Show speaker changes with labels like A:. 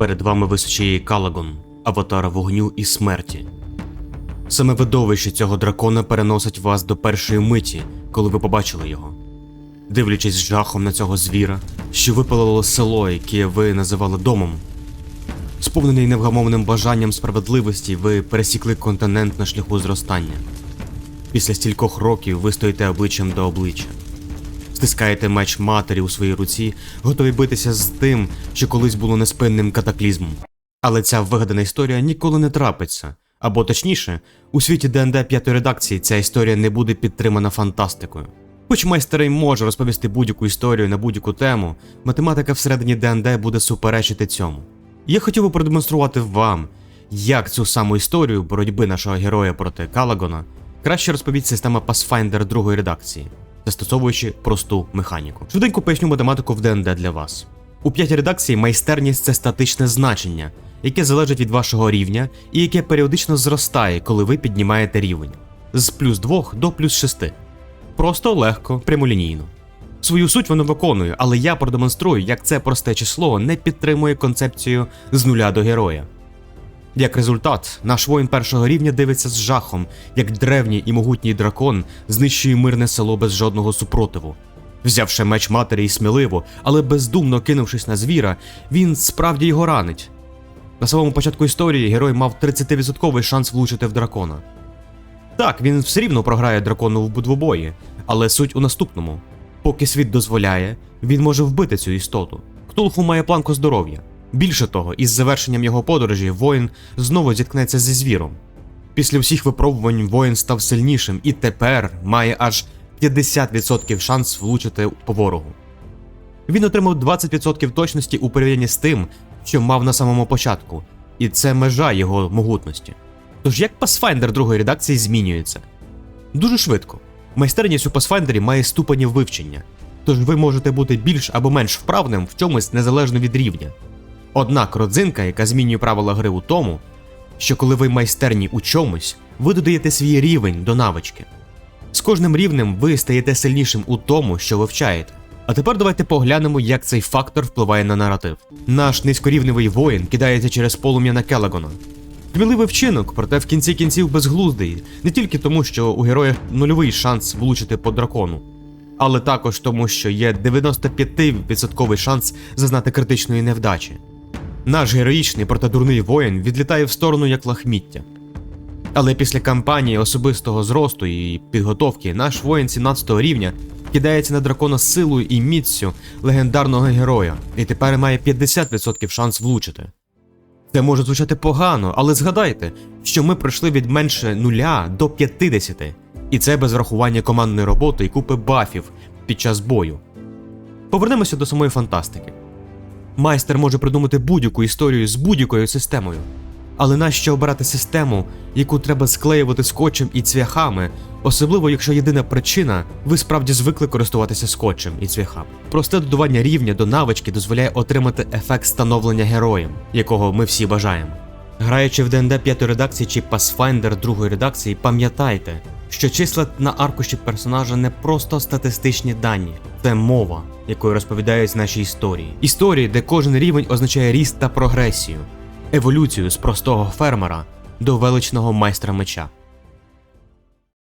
A: Перед вами височіє Калагон, аватар вогню і смерті. Саме видовище цього дракона переносить вас до першої миті, коли ви побачили його. Дивлячись жахом на цього звіра, що випалило село, яке ви називали домом. Сповнений невгамовним бажанням справедливості, ви пересікли континент на шляху зростання. Після стількох років ви стоїте обличчям до обличчя. Стискаєте меч матері у своїй руці, готові битися з тим, що колись було неспинним катаклізмом. Але ця вигадана історія ніколи не трапиться. Або точніше, у світі ДНД п'ятої редакції ця історія не буде підтримана фантастикою. Хоч майстер й може розповісти будь-яку історію на будь-яку тему, математика всередині ДНД буде суперечити цьому. Я хотів би продемонструвати вам, як цю саму історію боротьби нашого героя проти Калагона краще розповість система Pathfinder другої редакції, застосовуючи просту механіку. Швиденько поясню математику в ДНД для вас. У п'ятій редакції майстерність це статичне значення, яке залежить від вашого рівня і яке періодично зростає, коли ви піднімаєте рівень з плюс 2 до плюс 6. Просто легко, прямолінійно. Свою суть воно виконує, але я продемонструю, як це просте число не підтримує концепцію з нуля до героя. Як результат, наш воїн першого рівня дивиться з жахом, як древній і могутній дракон знищує мирне село без жодного супротиву. Взявши меч матері і сміливо, але бездумно кинувшись на звіра, він справді його ранить. На самому початку історії герой мав 30% шанс влучити в дракона. Так, він все рівно програє дракону в двобої, але суть у наступному: поки світ дозволяє, він може вбити цю істоту. Ктулху має планку здоров'я. Більше того, із завершенням його подорожі воїн знову зіткнеться зі звіром. Після всіх випробувань воїн став сильнішим і тепер має аж 50% шанс влучити по ворогу. Він отримав 20% точності у порівнянні з тим, що мав на самому початку, і це межа його могутності. Тож як Pathfinder другої редакції змінюється? Дуже швидко. Майстерність у Pathfinder має ступені вивчення, тож ви можете бути більш або менш вправним в чомусь незалежно від рівня. Однак родзинка, яка змінює правила гри у тому, що коли ви майстерні у чомусь, ви додаєте свій рівень до навички. З кожним рівнем ви стаєте сильнішим у тому, що вивчаєте. А тепер давайте поглянемо, як цей фактор впливає на наратив. Наш низькорівневий воїн кидається через полум'я на Келагона. Сміливий вчинок, проте в кінці кінців безглуздий, не тільки тому, що у героя нульовий шанс влучити по дракону, але також тому, що є 95% шанс зазнати критичної невдачі. Наш героїчний проте дурний воїн відлітає в сторону як лахміття. Але після кампанії особистого зросту і підготовки наш воїн 17 рівня кидається на дракона з силою і міцю легендарного героя, і тепер має 50% шанс влучити. Це може звучати погано, але згадайте, що ми пройшли від менше нуля до 50, і це без врахування командної роботи і купи бафів під час бою. Повернемося до самої фантастики. Майстер може придумати будь-яку історію з будь-якою системою. Але нащо обирати систему, яку треба склеювати скотчем і цвяхами, особливо якщо єдина причина ви справді звикли користуватися скотчем і цвяхами. Просте додавання рівня до навички дозволяє отримати ефект становлення героєм, якого ми всі бажаємо. Граючи в ДНД 5 редакції чи Pathfinder другої редакції, пам'ятайте, що числа на аркуші персонажа не просто статистичні дані, це мова, якою розповідають наші історії. Історії, де кожен рівень означає ріст та прогресію, еволюцію з простого фермера до величного майстра меча.